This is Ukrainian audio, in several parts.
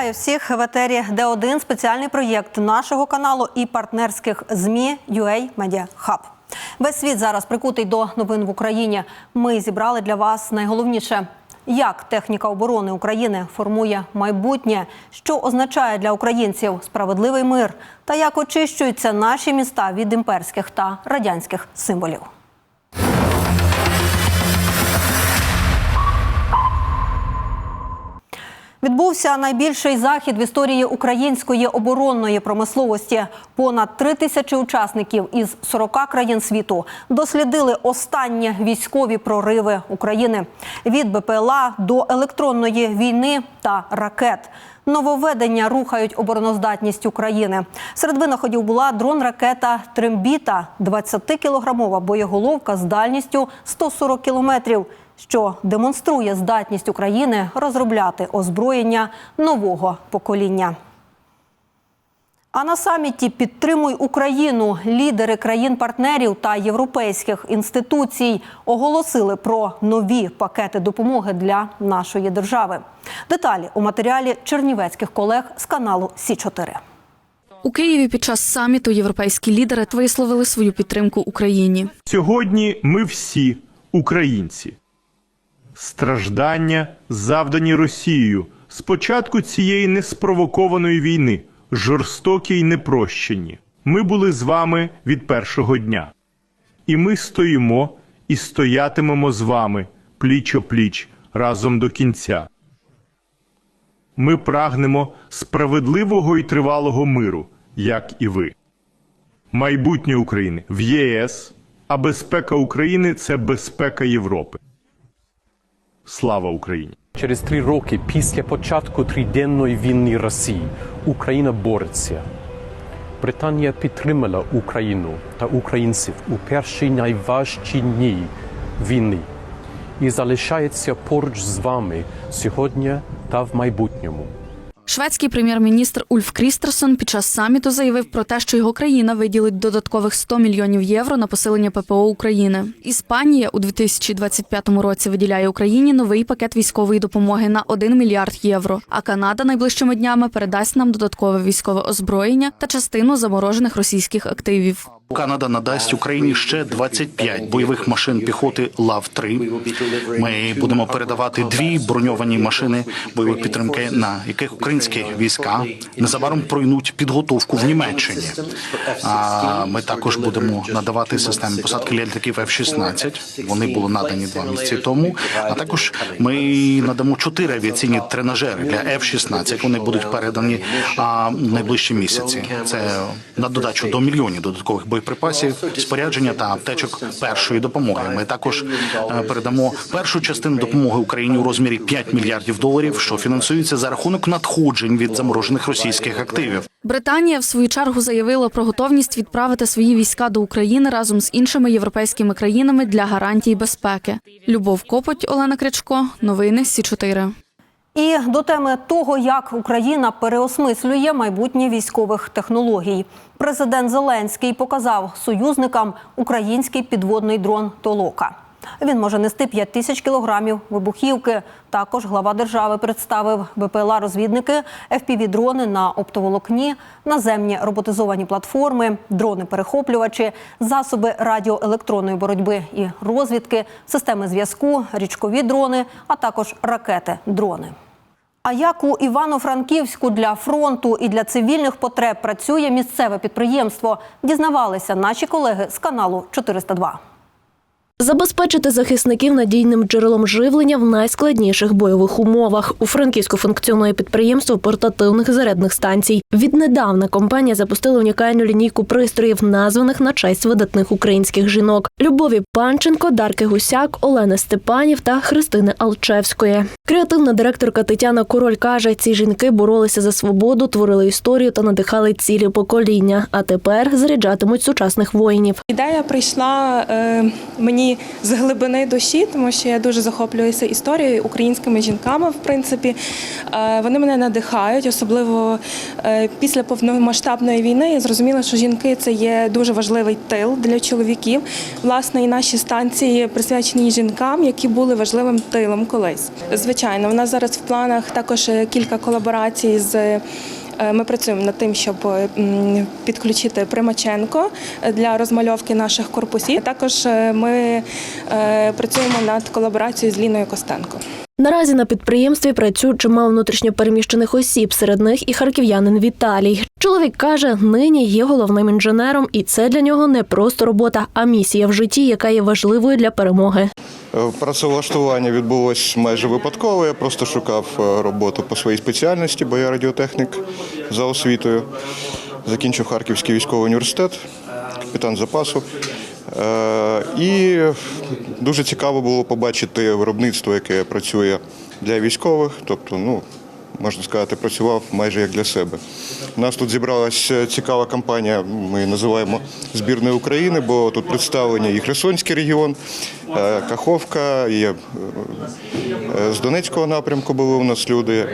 Вітаю всіх в етері Д1 спеціальний проєкт нашого каналу і партнерських змі UA Media Hub. Весь світ зараз прикутий до новин в Україні. Ми зібрали для вас найголовніше. Як техніка оборони України формує майбутнє, що означає для українців справедливий мир, та як очищуються наші міста від імперських та радянських символів. Відбувся найбільший захід в історії української оборонної промисловості. Понад три тисячі учасників із 40 країн світу дослідили останні військові прориви України від БПЛА до електронної війни та ракет. Нововведення рухають обороноздатність України. Серед винаходів була дрон-ракета Трембіта, 20-кілограмова боєголовка з дальністю 140 кілометрів що демонструє здатність України розробляти озброєння нового покоління. А на саміті Підтримуй Україну лідери країн-партнерів та європейських інституцій оголосили про нові пакети допомоги для нашої держави. Деталі у матеріалі чернівецьких колег з каналу Сі 4 У Києві під час саміту європейські лідери висловили свою підтримку Україні. Сьогодні ми всі українці. Страждання, завдані Росією з початку цієї неспровокованої війни, жорстокі й непрощені. Ми були з вами від першого дня. І ми стоїмо і стоятимемо з вами пліч о пліч разом до кінця. Ми прагнемо справедливого і тривалого миру, як і ви. Майбутнє України в ЄС, а безпека України це безпека Європи. Слава Україні! Через три роки після початку триденної війни Росії Україна бореться. Британія підтримала Україну та українців у перші найважчі дні війни і залишається поруч з вами сьогодні та в майбутньому. Шведський прем'єр-міністр Ульф Крістерсон під час саміту заявив про те, що його країна виділить додаткових 100 мільйонів євро на посилення ППО України. Іспанія у 2025 році виділяє Україні новий пакет військової допомоги на 1 мільярд євро. А Канада найближчими днями передасть нам додаткове військове озброєння та частину заморожених російських активів. Канада надасть Україні ще 25 бойових машин піхоти лав 3 Ми будемо передавати дві броньовані машини бойової підтримки, на яких українські війська незабаром пройнуть підготовку в Німеччині. А ми також будемо надавати системи посадки літаків F-16. Вони були надані два місяці тому. А також ми надамо чотири авіаційні тренажери для F-16. Вони будуть передані а, найближчі місяці. Це на додачу до мільйонів додаткових боєприпасів, спорядження та аптечок першої допомоги. Ми також е, передамо першу частину допомоги Україні у розмірі 5 мільярдів доларів, що фінансується за рахунок надходжень від заморожених російських активів. Британія в свою чергу заявила про готовність відправити свої війська до України разом з іншими європейськими країнами для гарантій безпеки. Любов Копоть, Олена Крячко, новини Сі 4 І до теми того, як Україна переосмислює майбутнє військових технологій. Президент Зеленський показав союзникам український підводний дрон Толока. Він може нести 5 тисяч кілограмів вибухівки. Також глава держави представив БПЛА-розвідники, FPV-дрони на оптоволокні, наземні роботизовані платформи, дрони-перехоплювачі, засоби радіоелектронної боротьби і розвідки, системи зв'язку, річкові дрони, а також ракети-дрони. А як у Івано-Франківську для фронту і для цивільних потреб працює місцеве підприємство, дізнавалися наші колеги з каналу 402. Забезпечити захисників надійним джерелом живлення в найскладніших бойових умовах. У Франківську функціонує підприємство портативних зарядних станцій. Віднедавна компанія запустила унікальну лінійку пристроїв, названих на честь видатних українських жінок: Любові Панченко, Дарки Гусяк, Олени Степанів та Христини Алчевської. Креативна директорка Тетяна Король каже, ці жінки боролися за свободу, творили історію та надихали цілі покоління. А тепер заряджатимуть сучасних воїнів. Ідея прийшла е, мені з глибини душі, тому що я дуже захоплююся історією українськими жінками. В принципі, Е, вони мене надихають, особливо е, після повномасштабної війни. Я зрозуміла, що жінки це є дуже важливий тил для чоловіків. Власне, і наші станції присвячені жінкам, які були важливим тилом колись. Звичайно, у нас зараз в планах також е, кілька колаборацій з. Е, Ми працюємо над тим, щоб підключити Примаченко для розмальовки наших корпусів. Також е, ми е, працюємо над колаборацією з Ліною Костенко. Наразі на підприємстві працює чимало внутрішньопереміщених осіб, серед них і харків'янин Віталій. Чоловік каже, нині є головним інженером, і це для нього не просто робота, а місія в житті, яка є важливою для перемоги. Е, Працевлаштування відбулось майже випадково. Я просто шукав е, роботу по своїй спеціальності, бо я радіотехнік за освітою. Закінчив Харківський військовий університет, капітан запасу. Е, І дуже цікаво було побачити виробництво, яке працює для військових. Тобто, ну, можна сказати, працював майже як для себе. У нас тут зібралася цікава компанія, ми називаємо збірною України, бо тут представлені і Херсонський регіон, е, Каховка, і е, з Донецького напрямку були у нас люди.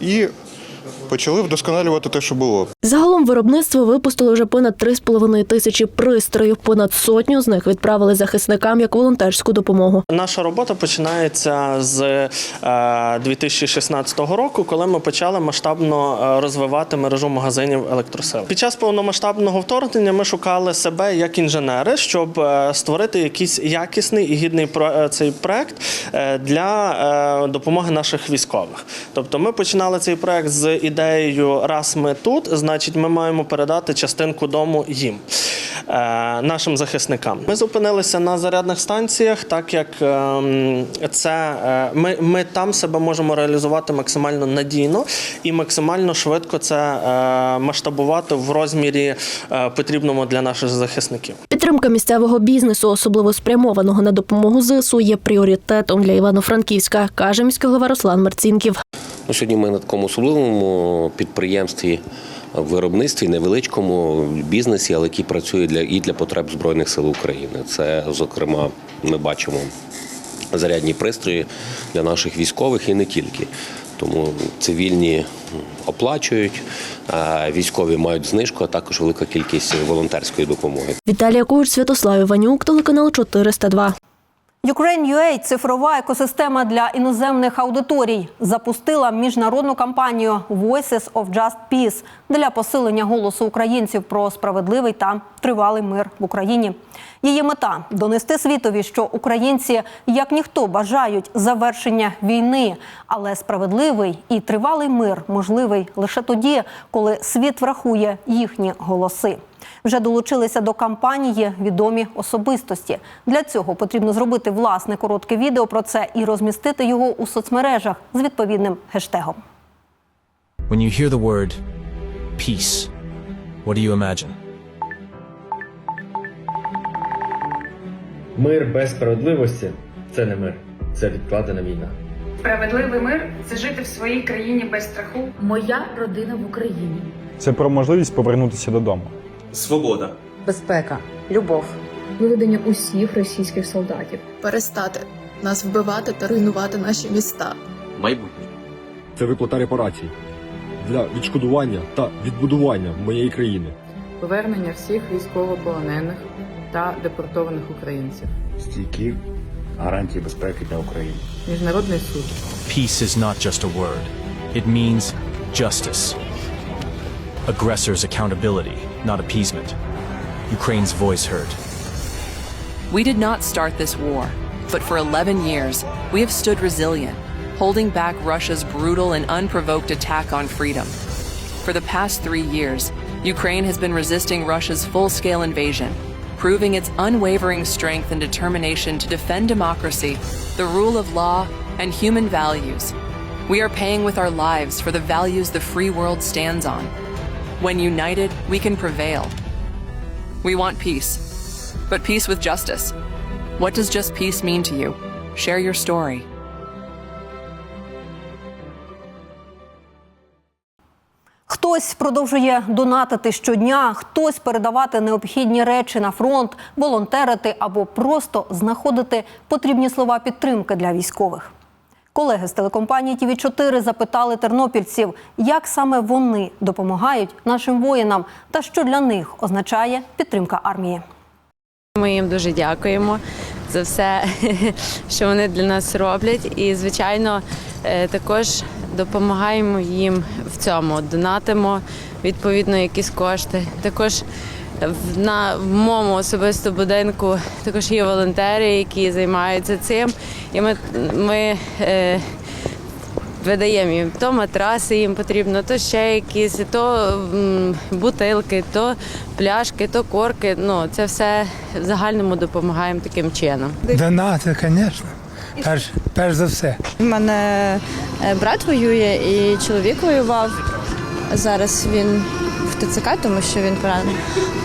І почали вдосконалювати те, що було. Загалом виробництво випустило вже понад 3,5 тисячі пристроїв. Понад сотню з них відправили захисникам як волонтерську допомогу. Наша робота починається з е, 2016 року, коли ми почали масштабно е, розвивати мережу магазинів електросил. Під час повномасштабного вторгнення ми шукали себе як інженери, щоб е, створити якийсь якісний і гідний е, цей проект е, для е, допомоги наших військових. Тобто, ми починали цей проект з ідеєю раз ми тут, значить, ми маємо передати частинку дому їм. е, Нашим захисникам ми зупинилися на зарядних станціях, так як ем, це е, ми, ми там себе можемо реалізувати максимально надійно і максимально швидко це е, масштабувати в розмірі потрібному для наших захисників. Підтримка місцевого бізнесу, особливо спрямованого на допомогу ЗСУ, є пріоритетом для Івано-Франківська, каже міський голова Руслан Марцінків. Ну, сьогодні ми на такому особливому підприємстві, виробництві, невеличкому бізнесі, але який працює для і для потреб Збройних сил України. Це, зокрема, ми бачимо зарядні пристрої для наших військових і не тільки. Тому цивільні оплачують, військові мають знижку, а також велика кількість волонтерської допомоги. Віталія Куч, Святослав Іванюк, телеканал 402. Ukraine.ua – цифрова екосистема для іноземних аудиторій, запустила міжнародну кампанію Voices of Just Peace для посилення голосу українців про справедливий та тривалий мир в Україні. Її мета донести світові, що українці як ніхто бажають завершення війни, але справедливий і тривалий мир можливий лише тоді, коли світ врахує їхні голоси. Вже долучилися до кампанії відомі особистості. Для цього потрібно зробити власне коротке відео про це і розмістити його у соцмережах з відповідним хештегом. When you hear the word peace, what do you imagine? Мир без справедливості це не мир, це відкладена війна. Справедливий мир це жити в своїй країні без страху. Моя родина в Україні. Це про можливість повернутися додому. Свобода. Безпека, любов, Виведення усіх російських солдатів. перестати нас вбивати та руйнувати наші міста. Майбутнє. Це виплата репарацій для відшкодування та відбудування моєї країни. Повернення всіх військовополонених та депортованих українців. Стійкі гарантії безпеки для України. Міжнародний суд. Peace is not just a word, it means justice. Aggressors' accountability, not appeasement. Ukraine's voice heard. We did not start this war, but for 11 years, we have stood resilient, holding back Russia's brutal and unprovoked attack on freedom. For the past three years, Ukraine has been resisting Russia's full scale invasion, proving its unwavering strength and determination to defend democracy, the rule of law, and human values. We are paying with our lives for the values the free world stands on. When united, we can prevail. We want peace, but peace with justice. What does just peace mean to you? Share your story. Хтось продовжує донатити щодня, хтось передавати необхідні речі на фронт, волонтерити або просто знаходити потрібні слова підтримки для військових. Колеги з телекомпанії ТВ 4 запитали тернопільців, як саме вони допомагають нашим воїнам та що для них означає підтримка армії. Ми їм дуже дякуємо за все, що вони для нас роблять. І, звичайно, е, також допомагаємо їм в цьому, донатимо відповідно якісь кошти. Також на в моєму особисто будинку також є волонтери, які займаються цим. І ми, ми е, видаємо їм то матраси їм потрібно, то ще якісь, то м, бутилки, то пляшки, то корки. Ну це все в загальному допомагаємо таким чином. Донати, звісно. Перш, перш за все. У мене е, брат воює і чоловік воював. Зараз він ТЦК, тому що він поранений.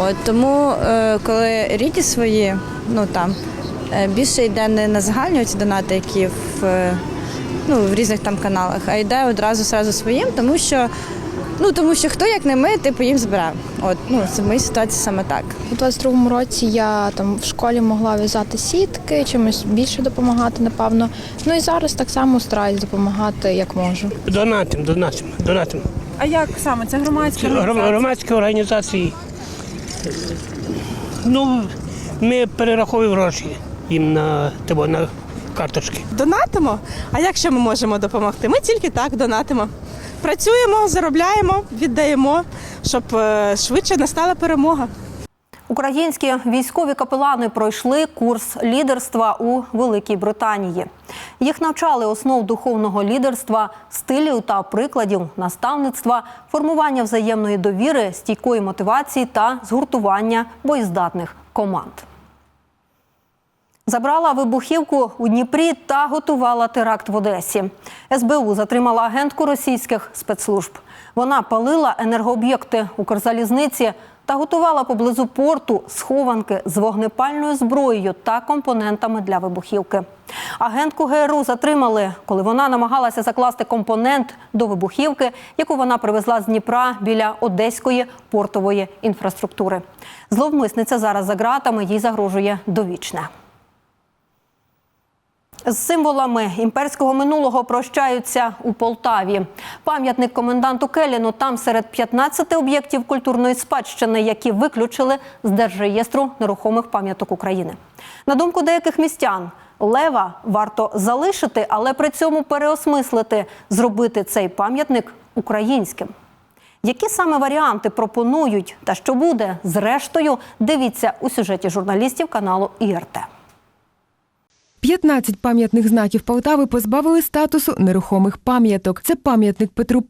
От тому, е, коли рідні свої, ну там е, більше йде не на загальні ці донати, які в, е, ну, в різних там каналах, а йде одразу сразу своїм, тому що. Ну тому що хто як не ми, типу їм збирав. От ну це в моїй ситуації саме так. У 22-му році я там в школі могла в'язати сітки, чимось більше допомагати, напевно. Ну і зараз так само стараюсь допомагати як можу. Донатим, донатим, донатим. А як саме? Це громадська Громадські організації. Ну, ми перераховуємо гроші їм на, тебе на карточки. Донатимо. А як ще ми можемо допомогти? Ми тільки так донатимо. Працюємо, заробляємо, віддаємо, щоб е, швидше настала перемога. Українські військові капелани пройшли курс лідерства у Великій Британії. Їх навчали основ духовного лідерства, стилів та прикладів наставництва, формування взаємної довіри, стійкої мотивації та згуртування боєздатних команд. Забрала вибухівку у Дніпрі та готувала теракт в Одесі. СБУ затримала агентку російських спецслужб. Вона палила енергооб'єкти Укрзалізниці та готувала поблизу порту схованки з вогнепальною зброєю та компонентами для вибухівки. Агентку ГРУ затримали, коли вона намагалася закласти компонент до вибухівки, яку вона привезла з Дніпра біля одеської портової інфраструктури. Зловмисниця зараз за ґратами їй загрожує довічне. З символами імперського минулого прощаються у Полтаві. Пам'ятник коменданту Келіну там серед 15 об'єктів культурної спадщини, які виключили з держреєстру нерухомих пам'яток України. На думку деяких містян, лева варто залишити, але при цьому переосмислити, зробити цей пам'ятник українським. Які саме варіанти пропонують та що буде зрештою? Дивіться у сюжеті журналістів каналу ІРТ. 15 пам'ятних знаків Полтави позбавили статусу нерухомих пам'яток. Це пам'ятник Петру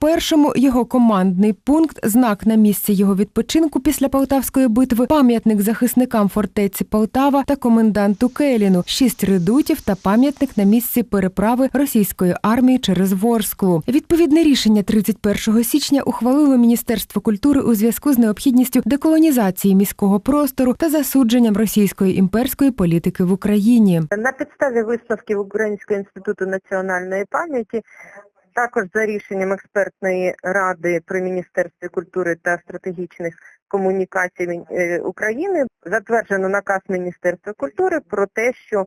І, його командний пункт, знак на місці його відпочинку після Полтавської битви, пам'ятник захисникам фортеці Полтава та коменданту Келіну, шість редутів та пам'ятник на місці переправи російської армії через Ворсклу. Відповідне рішення 31 січня ухвалило Міністерство культури у зв'язку з необхідністю деколонізації міського простору та засудженням російської імперської політики в Україні. Підставі висновків Українського інституту національної пам'яті, також за рішенням експертної ради при Міністерстві культури та стратегічних комунікацій е, України, затверджено наказ Міністерства культури про те, що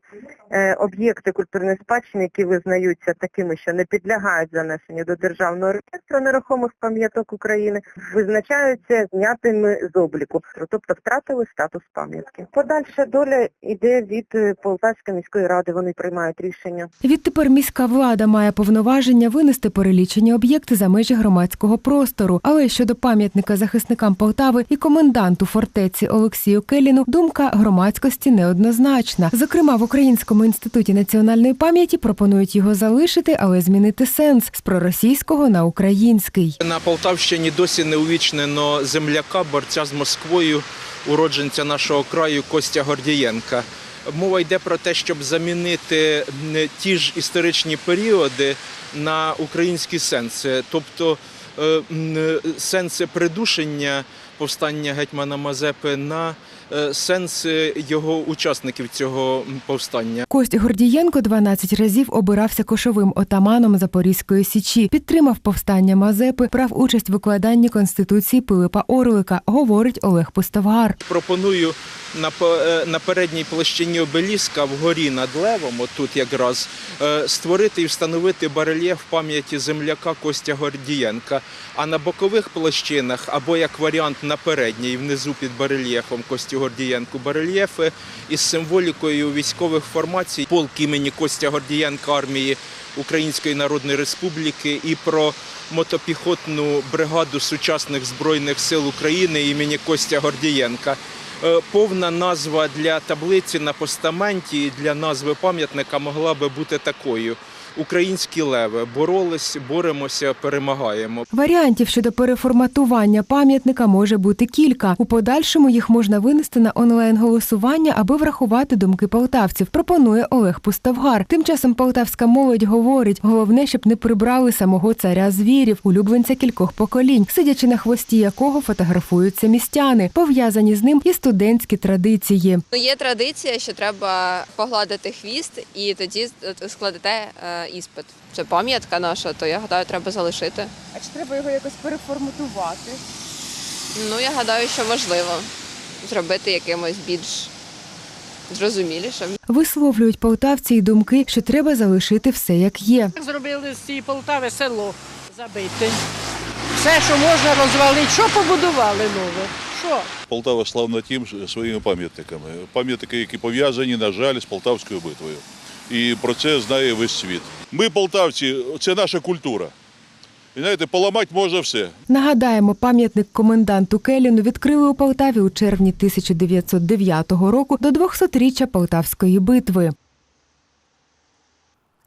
е, об'єкти культурної спадщини, які визнаються такими, що не підлягають занесенню до державного реєстру нерухомих пам'яток України, визначаються знятими з обліку, тобто втратили статус пам'ятки. Подальша доля йде від е, Полтавської міської ради. Вони приймають рішення. Відтепер міська влада має повноваження винести перелічені об'єкти за межі громадського простору. Але щодо пам'ятника захисникам Полтави і коменданту фортеці Олексію Келіну, думка громадськості неоднозначна. Зокрема, в Українському інституті національної пам'яті пропонують його залишити, але змінити сенс з проросійського на український. На Полтавщині досі не увічнено земляка, борця з Москвою, уродженця нашого краю Костя Гордієнка. Мова йде про те, щоб замінити ті ж історичні періоди на українські сенси, тобто е, сенси придушення повстання гетьмана Мазепи на сенс е, його учасників цього повстання. Кость Гордієнко 12 разів обирався кошовим отаманом Запорізької січі, підтримав повстання Мазепи, брав участь в викладанні конституції Пилипа Орлика, говорить Олег Пустовгар. Пропоную на, е, на передній площині обеліска вгорі над левом, отут якраз, е, створити і встановити барельєф пам'яті земляка Костя Гордієнка. А на бокових площинах, або як варіант на передній, внизу під барельєфом Кості Гордієнку, барельєфи із символікою військових формацій, полк імені Костя Гордієнка армії Української Народної Республіки і про мотопіхотну бригаду сучасних збройних сил України імені Костя Гордієнка. Е, Повна назва для таблиці на постаменті і для назви пам'ятника могла би бути такою: Українські леви боролись, боремося, перемагаємо. Варіантів щодо переформатування пам'ятника може бути кілька. У подальшому їх можна винести на онлайн-голосування, аби врахувати думки полтавців. Пропонує Олег Пустовгар. Тим часом полтавська молодь говорить: головне, щоб не прибрали самого царя звірів, улюбленця кількох поколінь, сидячи на хвості якого фотографуються містяни. Пов'язані з ним і студентські традиції. Є традиція, що треба погладити хвіст, і тоді складете е, іспит. Це пам'ятка наша, то я гадаю, треба залишити. А чи треба його якось переформатувати? Ну, я гадаю, що можливо зробити якимось більш зрозумілішим. Висловлюють полтавці й думки, що треба залишити все як є. Зробили з цієї Полтави село забите. Все, що можна розвалити, що побудували нове? Що? Полтава славна тим своїми пам'ятниками. Пам'ятники, які пов'язані, на жаль, з Полтавською битвою. І про це знає весь світ. Ми, полтавці, це наша культура. І знаєте, поламати можна все. Нагадаємо, пам'ятник коменданту Келіну відкрили у Полтаві у червні 1909 року до 200-річчя Полтавської битви.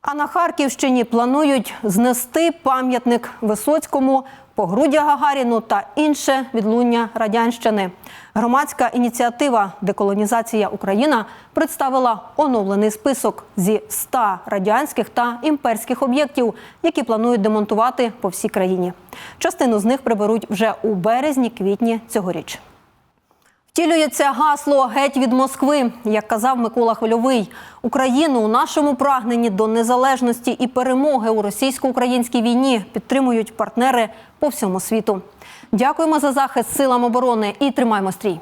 А на Харківщині планують знести пам'ятник Висоцькому, погруддя Гагаріну та інше відлуння радянщини. Громадська ініціатива Деколонізація Україна представила оновлений список зі 100 радянських та імперських об'єктів, які планують демонтувати по всій країні. Частину з них приберуть вже у березні-квітні цьогоріч. Втілюється гасло геть від Москви, як казав Микола Хвильовий. Україну у нашому прагненні до незалежності і перемоги у російсько-українській війні підтримують партнери по всьому світу. Дякуємо за захист силам оборони і тримаймо стрій.